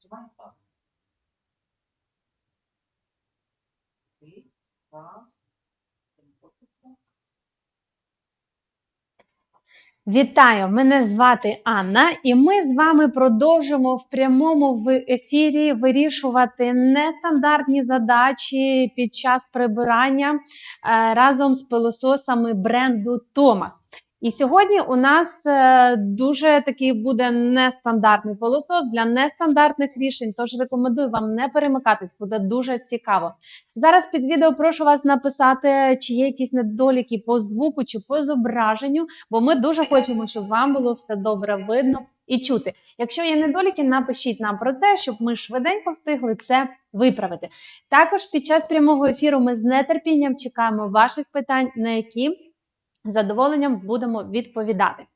Відчуваємо так. Два. Вітаю! Мене звати Анна, і ми з вами продовжимо в прямому ефірі вирішувати нестандартні задачі під час прибирання е, разом з пилососами бренду Томас. І сьогодні у нас е, дуже такий буде нестандартний пилосос для нестандартних рішень. Тож рекомендую вам не перемикатись, буде дуже цікаво. Зараз під відео прошу вас написати, чи є якісь недоліки по звуку чи по зображенню, бо ми дуже хочемо, щоб вам було все добре видно і чути. Якщо є недоліки, напишіть нам про це, щоб ми швиденько встигли це виправити. Також під час прямого ефіру ми з нетерпінням чекаємо ваших питань, на які задоволенням будемо відповідати.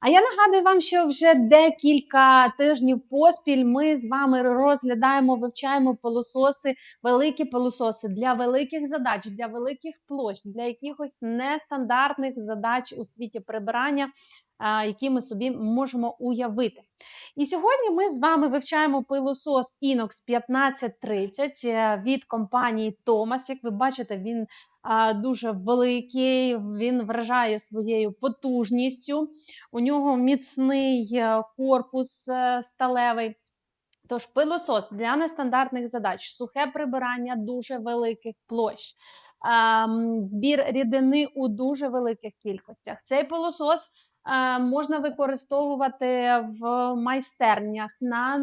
А я нагадую вам, що вже декілька тижнів поспіль ми з вами розглядаємо, вивчаємо пилососи, великі пилососи для великих задач, для великих площ, для якихось нестандартних задач у світі прибирання, які ми собі можемо уявити. І сьогодні ми з вами вивчаємо пилосос Inox 1530 е, від компанії Thomas. Як ви бачите, він дуже великий, він вражає своєю потужністю. У нього міцний е, корпус е, сталевий. Тож пилосос для нестандартних задач, сухе прибирання дуже великих площ, збір рідини у дуже великих кількостях. Цей пилосос можна використовувати в майстернях на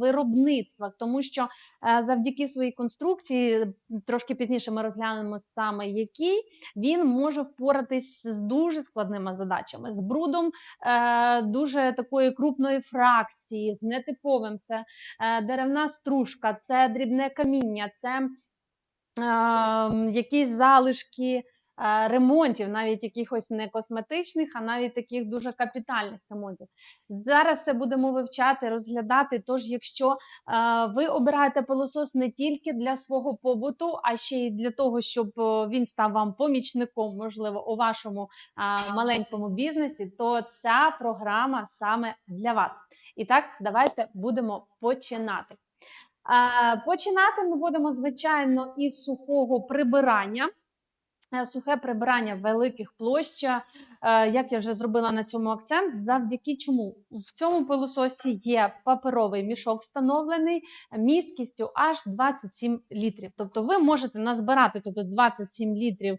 виробництвах, тому що е, завдяки своїй конструкції, трошки пізніше ми розглянемо саме які, він може впоратись з дуже складними задачами, з брудом е, дуже такої крупної фракції, з нетиповим. Це е, деревна стружка, це дрібне каміння, це е, якісь залишки е, ремонтів, навіть якихось не косметичних, а навіть таких дуже капітальних ремонтів. Зараз це будемо вивчати, розглядати. Тож, якщо ви обираєте пилосос не тільки для свого побуту, а ще й для того, щоб він став вам помічником, можливо, у вашому маленькому бізнесі, то ця програма саме для вас. І так, давайте будемо починати. Починати ми будемо, звичайно, із сухого прибирання. Е, Сухе прибирання великих площ, е, як я вже зробила на цьому акцент, завдяки чому? В цьому пилососі є паперовий мішок встановлений місткістю аж 27 літрів. Тобто ви можете назбирати тут 27 літрів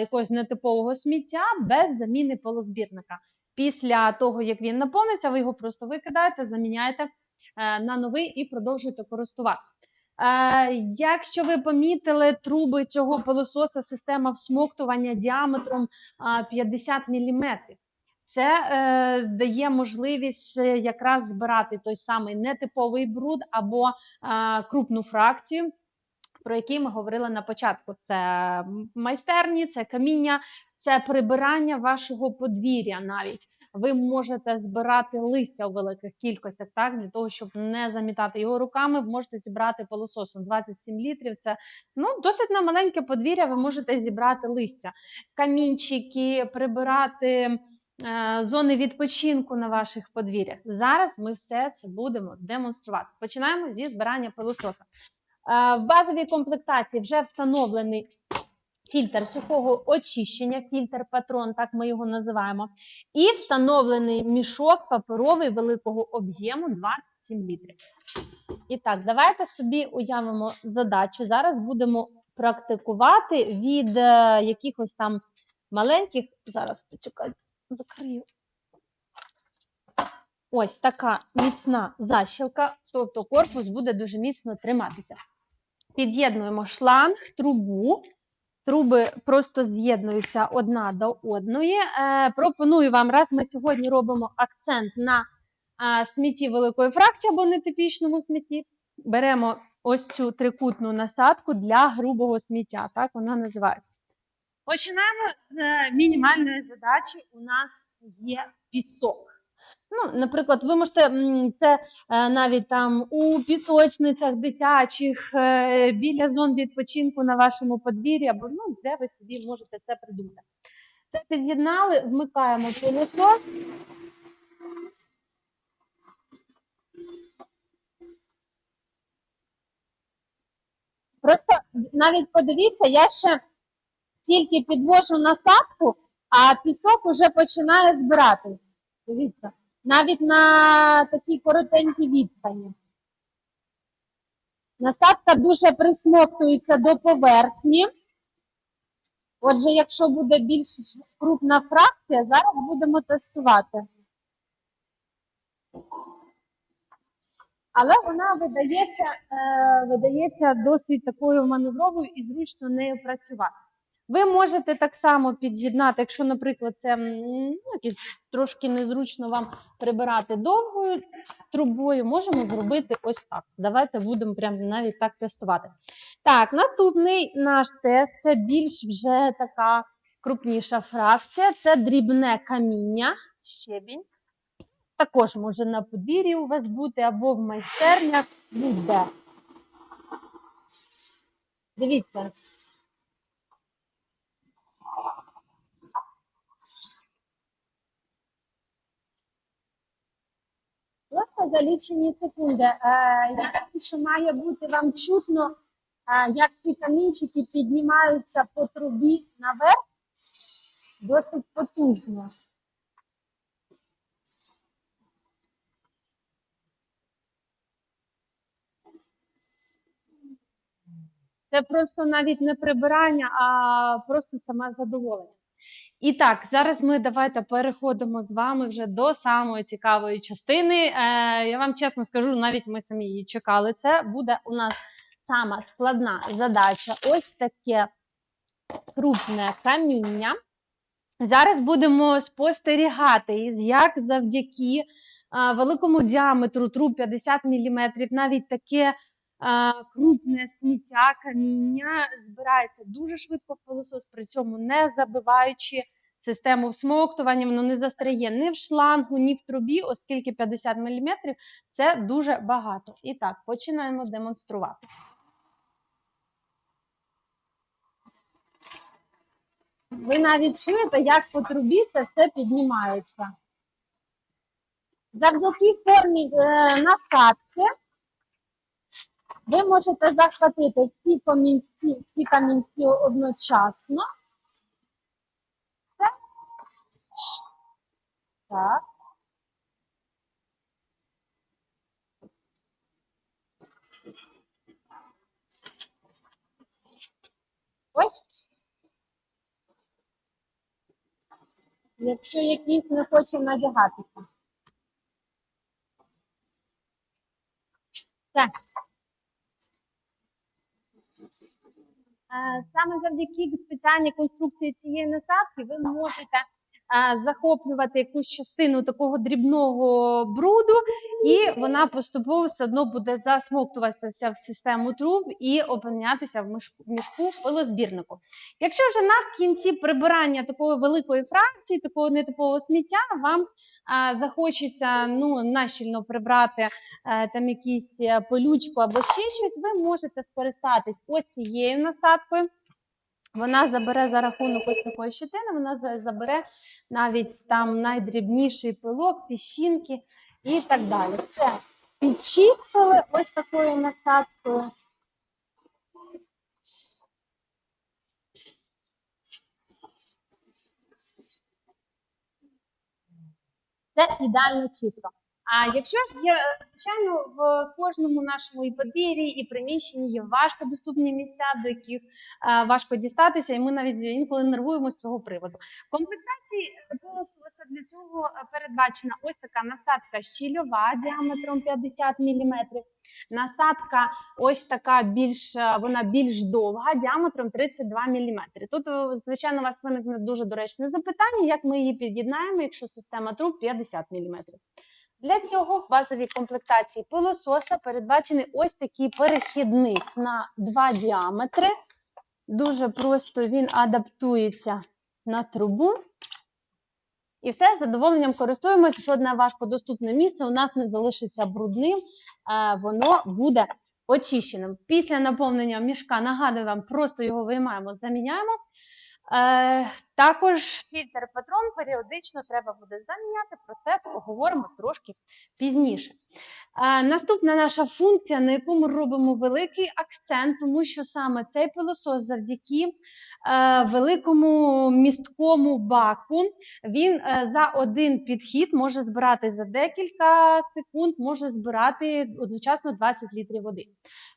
якогось нетипового сміття без заміни пилозбірника. Після того, як він наповниться, ви його просто викидаєте, заміняєте е, на новий і продовжуєте користуватися. Якщо ви помітили труби цього пилососа, система всмоктування діаметром 50 мм, це е, дає можливість е, якраз збирати той самий нетиповий бруд або крупну фракцію, про які ми говорили на початку. Це майстерні, це каміння, це прибирання вашого подвір'я навіть. Ви можете збирати листя у великих кількостях, так для того, щоб не замітати його руками, ви можете зібрати пилососом 27 літрів. Це ну досить на маленьке подвір'я. Ви можете зібрати листя, камінчики, прибирати е, зони відпочинку на ваших подвір'ях. Зараз ми все це будемо демонструвати. Починаємо зі збирання пилососа. Е, В базовій комплектації вже встановлений фільтр сухого очищення, фільтр патрон, так ми його називаємо, і встановлений мішок паперовий великого об'єму 27 літрів. І так, давайте собі уявимо задачу. Зараз будемо практикувати від е, якихось там маленьких. Зараз почекайте, закрию. Ось така міцна защілка, тобто корпус буде дуже міцно триматися. Під'єднуємо шланг, трубу. Труби просто з'єднуються одна до одної. Е, пропоную вам, раз ми сьогодні робимо акцент на е, смітті великої фракції або нетипічному смітті, беремо ось цю трикутну насадку для грубого сміття. Так вона називається. Починаємо з е, мінімальної задачі. У нас є пісок. Ну, наприклад, ви можете це е, навіть там у пісочницях дитячих, е, біля зон відпочинку на вашому подвір'ї, або ну, де ви собі можете це придумати. Це під'єднали, вмикаємо пилосос. Просто навіть подивіться, я ще тільки підвожу насадку, а пісок уже починає збирати. Дивіться, навіть на такій коротенькій відстані. Насадка дуже присмоктується до поверхні. Отже, якщо буде більш крупна фракція, зараз будемо тестувати. Але вона видається, е, видається досить такою маневровою і зручно нею працювати. Ви можете так само під'єднати, якщо, наприклад, це ну, якось трошки незручно вам прибирати довгою трубою, можемо зробити ось так. Давайте будемо прямо навіть так тестувати. Так, наступний наш тест це більш вже така крупніша фракція, це дрібне каміння, щебінь. Також може на подвір'ї у вас бути або в майстернях, будь-де. Дивіться. Просто за лічені секунди. Е, я думаю, що має бути вам чутно, е, як ці камінчики піднімаються по трубі наверх досить потужно. Це просто навіть не прибирання, а просто саме задоволення. І так, зараз ми давайте переходимо з вами вже до самої цікавої частини. Е, я вам чесно скажу, навіть ми самі її чекали. Це буде у нас сама складна задача. Ось таке крупне каміння. Зараз будемо спостерігати, як завдяки а, великому діаметру труб 50 мм, навіть таке крупне сміття, каміння збирається дуже швидко в пилосос, при цьому не забиваючи систему всмоктування, воно не застряє ні в шлангу, ні в трубі, оскільки 50 мм це дуже багато. І так, починаємо демонструвати. Ви навіть чуєте, як по трубі це все піднімається. Завдяки формі е, насадки ви можете захватити всі камінці, всі камінці одночасно. Так. Ось. Якщо якийсь не хоче надягатися. Так. Е, Саме завдяки спеціальній конструкції цієї насадки ви можете захоплювати якусь частину такого дрібного бруду, і вона поступово все одно буде засмоктуватися в систему труб і опинятися в мішку, пилозбірнику. Якщо вже на кінці прибирання такої великої фракції, такого нетипового сміття, вам захочеться ну, нащільно прибрати е, там якісь е, пилючку або ще щось, ви можете скористатись ось цією насадкою. Вона забере за рахунок ось такої щетини, вона забере навіть там найдрібніший пилок, піщинки і так далі. Це підчистили ось такою насадкою. Це ідеально чисто. А якщо ж є, звичайно, в кожному нашому і подвір'ї, і приміщенні є важкодоступні місця, до яких е, важко дістатися, і ми навіть інколи нервуємо з цього приводу. В комплектації пилососа для цього е, передбачена ось така насадка щільова діаметром 50 мм. Насадка ось така більш, е, вона більш довга, діаметром 32 мм. Тут, звичайно, у вас виникне дуже доречне запитання, як ми її під'єднаємо, якщо система труб 50 мм. Для цього в базовій комплектації пилососа передбачений ось такий перехідник на два діаметри. Дуже просто він адаптується на трубу. І все, з задоволенням користуємось. Жодне важкодоступне місце у нас не залишиться брудним, воно буде очищеним. Після наповнення мішка, нагадую вам, просто його виймаємо, заміняємо. Е, також фільтр патрон періодично треба буде заміняти. Про це поговоримо трошки пізніше. Е, наступна наша функція, на яку ми робимо великий акцент, тому що саме цей пилосос завдяки е, великому місткому баку він за один підхід може збирати за декілька секунд, може збирати одночасно 20 літрів води.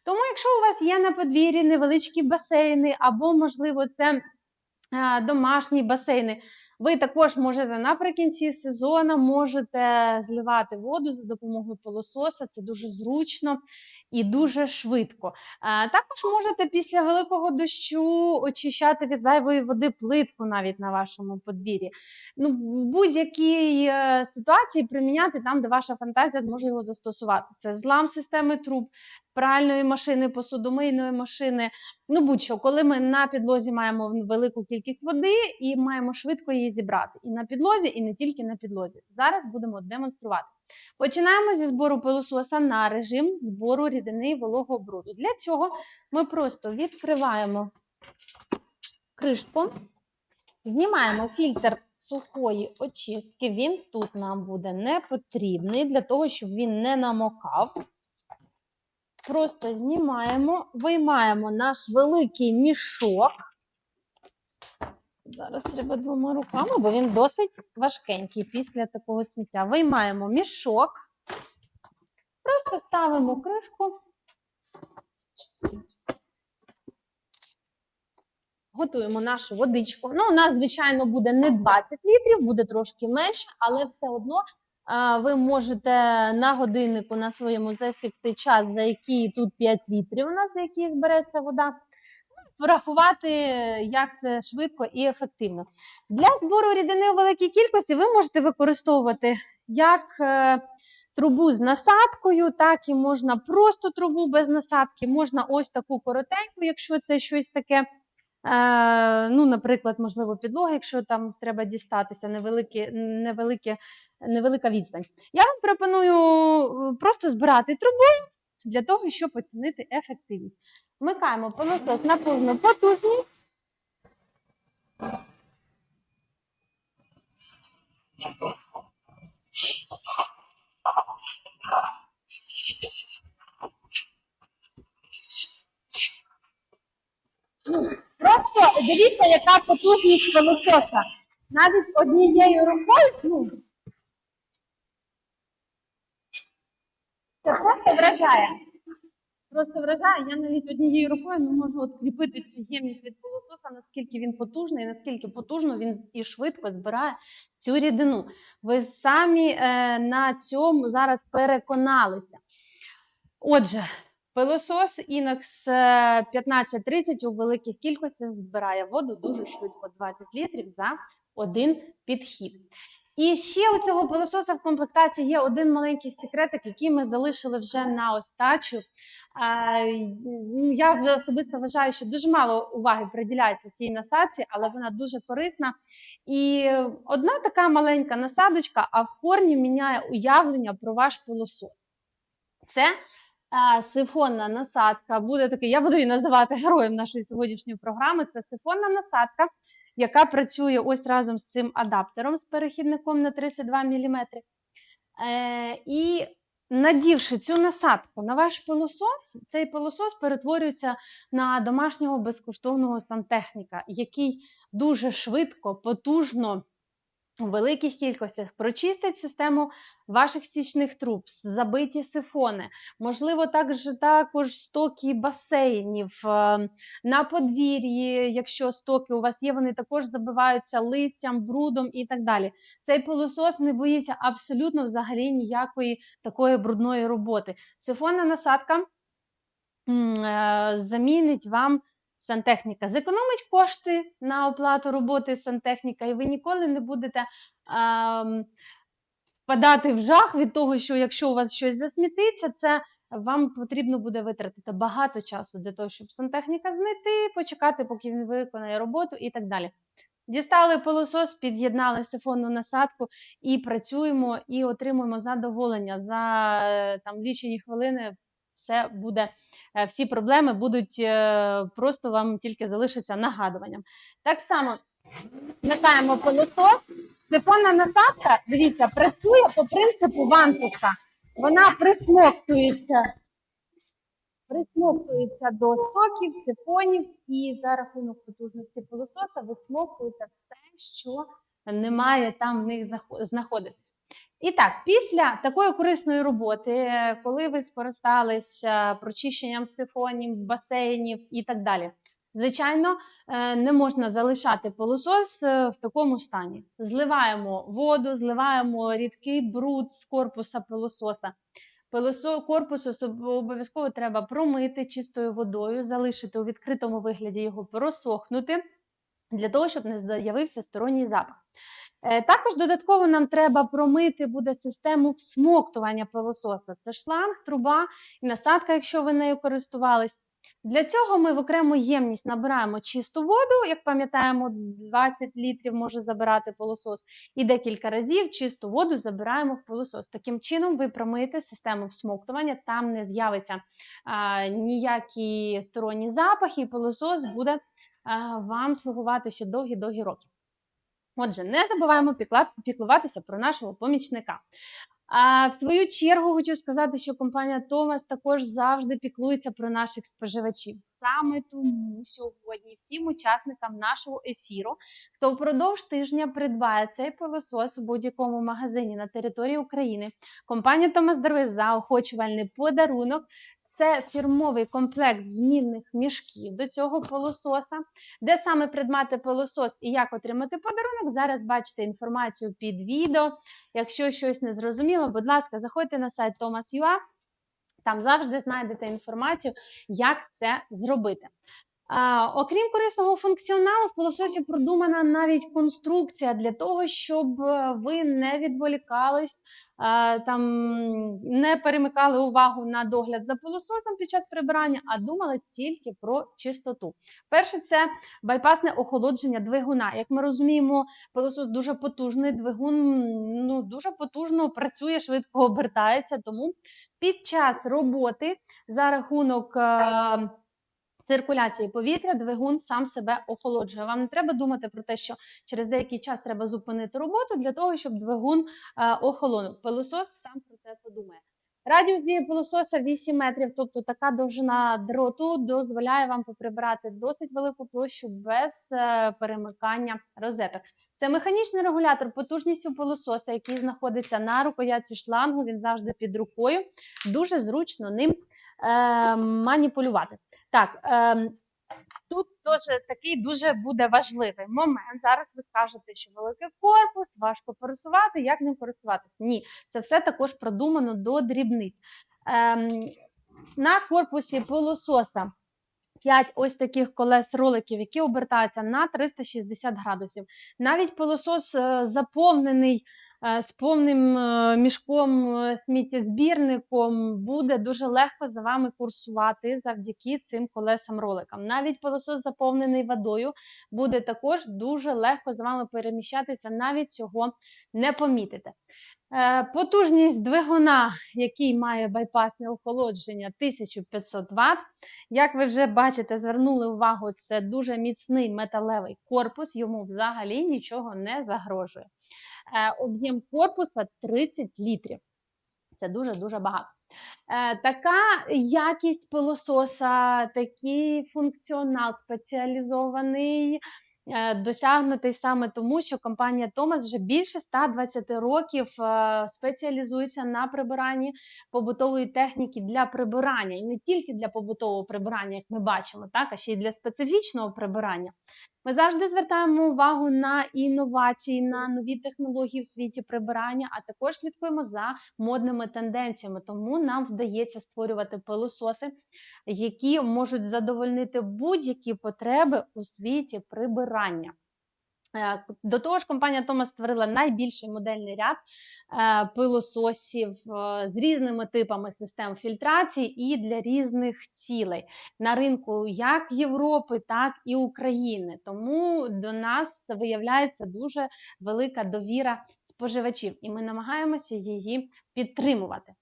Тому, якщо у вас є на подвір'ї невеличкі басейни, або, можливо, це домашні басейни, ви також можете наприкінці сезону можете зливати воду за допомогою пилососа. Це дуже зручно і дуже швидко. Також можете після великого дощу очищати від зайвої води плитку навіть на вашому подвір'ї. Ну, в будь-якій е, ситуації приміняти там, де ваша фантазія зможе його застосувати. Це злам системи труб, пральної машини, посудомийної машини. Ну, будь-що, коли ми на підлозі маємо велику кількість води і маємо швидко її зібрати. І на підлозі, і не тільки на підлозі. Зараз будемо демонструвати. Починаємо зі збору пилососа на режим збору рідини вологого бруду. Для цього ми просто відкриваємо кришку, знімаємо фільтр сухої очистки. Він тут нам буде не потрібний для того, щоб він не намокав. Просто знімаємо, виймаємо наш великий мішок. Зараз треба двома руками, бо він досить важкенький після такого сміття. Виймаємо мішок, просто ставимо кришку, готуємо нашу водичку. Ну, у нас, звичайно, буде не 20 літрів, буде трошки менше, але все одно ви можете на годиннику на своєму засікти час, за який тут 5 літрів у нас, за який збереться вода порахувати, як це швидко і ефективно. Для збору рідини у великій кількості ви можете використовувати як е, трубу з насадкою, так і можна просто трубу без насадки, можна ось таку коротеньку, якщо це щось таке. е, Ну, наприклад, можливо, підлога, якщо там треба дістатися невеликі, невеликі, невелика відстань. Я вам пропоную е, просто збирати трубу для того, щоб оцінити ефективність. Вмикаємо пилосос на повну потужність. Просто дивіться, яка потужність пилососа. Навіть однією рукою, ну, це просто вражає. Просто вражає, я навіть однією рукою не можу от кріпити цю ємність від пилососа, наскільки він потужний, наскільки потужно він і швидко збирає цю рідину. Ви самі е, на цьому зараз переконалися. Отже, пилосос Inox 1530 у великих кількостях збирає воду дуже швидко, 20 літрів за один підхід. І ще у цього пилососа в комплектації є один маленький секретик, який ми залишили вже на остачу. Я особисто вважаю, що дуже мало уваги приділяється цій насадці, але вона дуже корисна. І одна така маленька насадочка, а в корні міняє уявлення про ваш пилосос. Це сифонна насадка. Буде такий, я буду її називати героєм нашої сьогоднішньої програми. Це сифонна насадка, яка працює ось разом з цим адаптером з перехідником на 32 мм. Е, і надівши цю насадку на ваш пилосос, цей пилосос перетворюється на домашнього безкоштовного сантехніка, який дуже швидко, потужно у великих кількостях прочистить систему ваших стічних труб, забиті сифони, можливо, також також стоки басейнів е, на подвір'ї, якщо стоки у вас є, вони також забиваються листям, брудом і так далі. Цей пилосос не боїться абсолютно взагалі ніякої такої брудної роботи. Сифонна насадка е, замінить вам сантехніка зекономить кошти на оплату роботи сантехніка, і ви ніколи не будете а, впадати в жах від того, що якщо у вас щось засмітиться, це вам потрібно буде витратити багато часу для того, щоб сантехніка знайти, почекати, поки він виконає роботу і так далі. Дістали пилосос, під'єднали сифонну насадку і працюємо і отримуємо задоволення за е, там лічені хвилини все буде, всі проблеми будуть е, просто вам тільки залишаться нагадуванням. Так само вмикаємо пилосос. Сифонна насадка, дивіться, працює по принципу вантуса. Вона присмоктується, присмоктується до стоків, сифонів, і за рахунок потужності пилососа висмоктується все, що не має там в них знаходитись. І так, після такої корисної роботи, е, коли ви скористалися прочищенням сифонів, басейнів і так далі, звичайно, е, не можна залишати пилосос е, в такому стані. Зливаємо воду, зливаємо рідкий бруд з корпуса пилососа. Пилосо корпус обов'язково треба промити чистою водою, залишити у відкритому вигляді його просохнути для того, щоб не з'явився сторонній запах. Е, Також додатково нам треба промити буде систему всмоктування пилососа. Це шланг, труба і насадка, якщо ви нею користувались. Для цього ми в окрему ємність набираємо чисту воду, як пам'ятаємо, 20 літрів може забирати пилосос, і декілька разів чисту воду забираємо в пилосос. Таким чином ви промиєте систему всмоктування, там не з'явиться ніякі сторонні запахи, і пилосос буде а, вам слугувати ще довгі-довгі роки. Отже, не забуваємо піклуватися про нашого помічника. А в свою чергу хочу сказати, що компанія Томас також завжди піклується про наших споживачів. Саме тому сьогодні всім учасникам нашого ефіру, хто впродовж тижня придбає цей пилосос у будь-якому магазині на території України, компанія Томас дарує заохочувальний подарунок. Це фірмовий комплект змінних мішків до цього пилососа. Де саме придбати пилосос і як отримати подарунок, зараз бачите інформацію під відео. Якщо щось не зрозуміло, будь ласка, заходьте на сайт Thomas.ua, там завжди знайдете інформацію, як це зробити. Окрім корисного функціоналу, в пилососі продумана навіть конструкція для того, щоб е, ви не відволікались, е, там, не перемикали увагу на догляд за пилососом під час прибирання, а думали тільки про чистоту. Перше, це байпасне охолодження двигуна. Як ми розуміємо, пилосос дуже потужний, двигун ну, дуже потужно працює, швидко обертається, тому під час роботи за рахунок. Циркуляції повітря двигун сам себе охолоджує. Вам не треба думати про те, що через деякий час треба зупинити роботу для того, щоб двигун е, охолонув. Пилосос сам про це подумає. Радіус дії пилососа 8 метрів, тобто така довжина дроту дозволяє вам поприбирати досить велику площу без е, перемикання розеток. Це механічний регулятор потужністю пилососа, який знаходиться на рукоятці шлангу. Він завжди під рукою. Дуже зручно ним е, маніпулювати. Так, ем, тут теж такий дуже буде важливий момент. Зараз ви скажете, що великий корпус, важко пересувати, як ним користуватися. Ні, це все також продумано до дрібниць. Ем, на корпусі пилососа 5 ось таких колес роликів, які обертаються на 360 градусів. Навіть пилосос е, заповнений е, з повним е, мішком сміттєзбірником буде дуже легко за вами курсувати завдяки цим колесам роликам. Навіть пилосос заповнений водою буде також дуже легко за вами переміщатися, навіть цього не помітите. Е, Потужність двигуна, який має байпасне охолодження 1500 Вт. Як ви вже бачите, звернули увагу, це дуже міцний металевий корпус, йому взагалі нічого не загрожує. Е, Об'єм корпуса 30 літрів. Це дуже-дуже багато. Е, Така якість пилососа, такий функціонал спеціалізований, досягнутий саме тому, що компанія Томас вже більше 120 років е, спеціалізується на прибиранні побутової техніки для прибирання, і не тільки для побутового прибирання, як ми бачимо, так, а ще й для специфічного прибирання. Ми завжди звертаємо увагу на інновації, на нові технології в світі прибирання, а також слідкуємо за модними тенденціями. Тому нам вдається створювати пилососи, які можуть задовольнити будь-які потреби у світі прибирання. Е, До того ж, компанія Thomas створила найбільший модельний ряд е, пилососів е, з різними типами систем фільтрації і для різних цілей на ринку як Європи, так і України. Тому до нас виявляється дуже велика довіра споживачів, і ми намагаємося її підтримувати.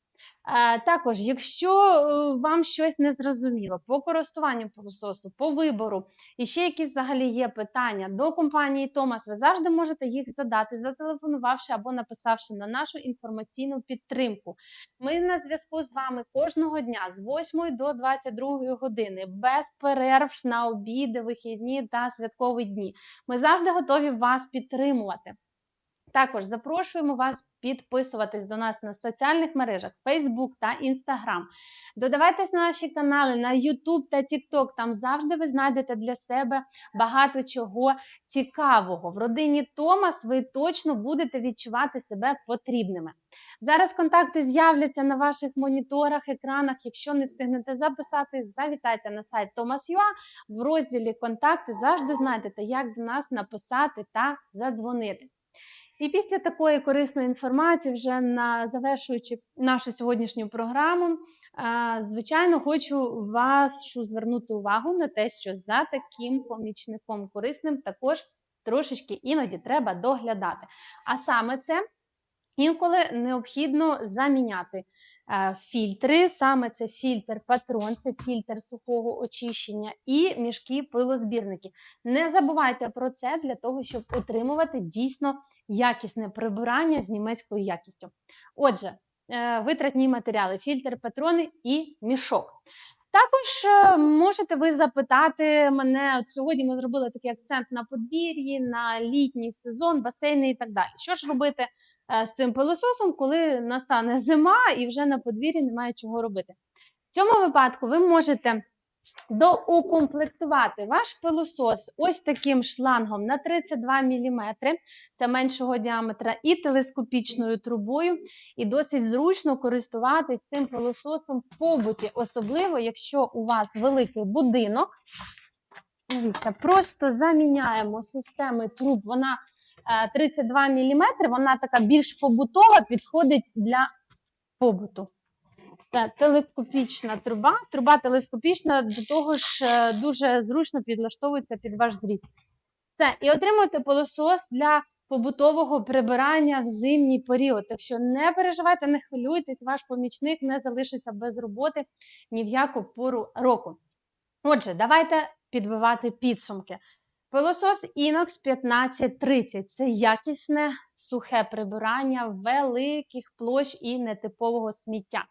Також, якщо е, вам щось не зрозуміло по користуванню пилососу, по вибору, і ще якісь взагалі є питання до компанії Томас, ви завжди можете їх задати, зателефонувавши або написавши на нашу інформаційну підтримку. Ми на зв'язку з вами кожного дня з 8 до 22 години, без перерв на обіди, вихідні та святкові дні. Ми завжди готові вас підтримувати. Також запрошуємо вас підписуватись до нас на соціальних мережах Facebook та Instagram. Додавайтесь на наші канали на YouTube та TikTok. Там завжди ви знайдете для себе багато чого цікавого. В родині Томас ви точно будете відчувати себе потрібними. Зараз контакти з'являться на ваших моніторах, екранах. Якщо не встигнете записати, завітайте на сайт Thomas.ua. В розділі Контакти завжди знайдете, як до нас написати та задзвонити. І після такої корисної інформації, вже на завершуючи нашу сьогоднішню програму, звичайно, хочу вашу звернути увагу на те, що за таким помічником корисним також трошечки іноді треба доглядати. А саме це інколи необхідно заміняти е, фільтри, саме це фільтр патрон, це фільтр сухого очищення і мішки пилозбірники. Не забувайте про це для того, щоб отримувати дійсно якісне прибирання з німецькою якістю. Отже, е, витратні матеріали, фільтр, патрони і мішок. Також е, можете ви запитати мене, от сьогодні ми зробили такий акцент на подвір'ї, на літній сезон, басейни і так далі. Що ж робити е, з цим пилососом, коли настане зима і вже на подвір'ї немає чого робити? В цьому випадку ви можете доукомплектувати ваш пилосос ось таким шлангом на 32 мм, це меншого діаметра, і телескопічною трубою, і досить зручно користуватись цим пилососом в побуті, особливо, якщо у вас великий будинок. Дивіться, просто заміняємо системи труб, вона е, 32 мм, вона така більш побутова, підходить для побуту. Це телескопічна труба. Труба телескопічна, до того ж е, дуже зручно підлаштовується під ваш зріст. Все, і отримуєте пилосос для побутового прибирання в зимній період. Так що не переживайте, не хвилюйтесь, ваш помічник не залишиться без роботи ні в яку пору року. Отже, давайте підбивати підсумки. Пилосос Inox 1530 це якісне сухе прибирання великих площ і нетипового сміття.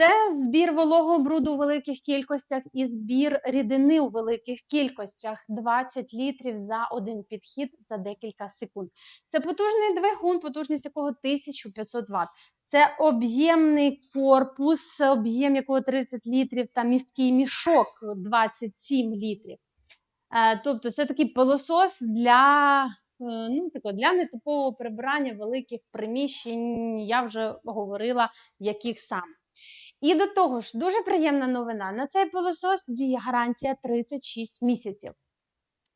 Це збір вологого бруду у великих кількостях і збір рідини у великих кількостях 20 літрів за один підхід за декілька секунд. Це потужний двигун, потужність якого 1500 Вт. Це об'ємний корпус, об'єм якого 30 літрів та місткий мішок 27 літрів. Е, Тобто це такий пилосос для, е, ну, тако, для нетипового прибирання великих приміщень. Я вже говорила, яких саме. І до того ж, дуже приємна новина. На цей пилосос діє гарантія 36 місяців.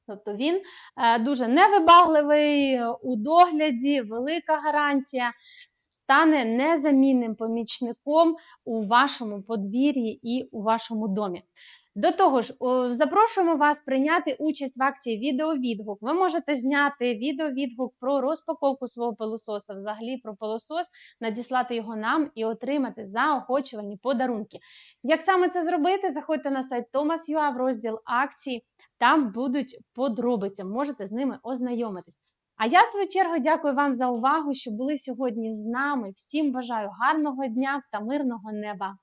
Тобто він е, дуже невибагливий е, у догляді, велика гарантія, стане незамінним помічником у вашому подвір'ї і у вашому домі. До того ж, запрошуємо вас прийняти участь в акції відеовідгук. Ви можете зняти відеовідгук про розпаковку свого пилососа, взагалі про пилосос, надіслати його нам і отримати заохочувальні подарунки. Як саме це зробити? Заходьте на сайт Thomas.ua в розділ акції, там будуть подробиці, можете з ними ознайомитись. А я, в свою чергу, дякую вам за увагу, що були сьогодні з нами. Всім бажаю гарного дня та мирного неба.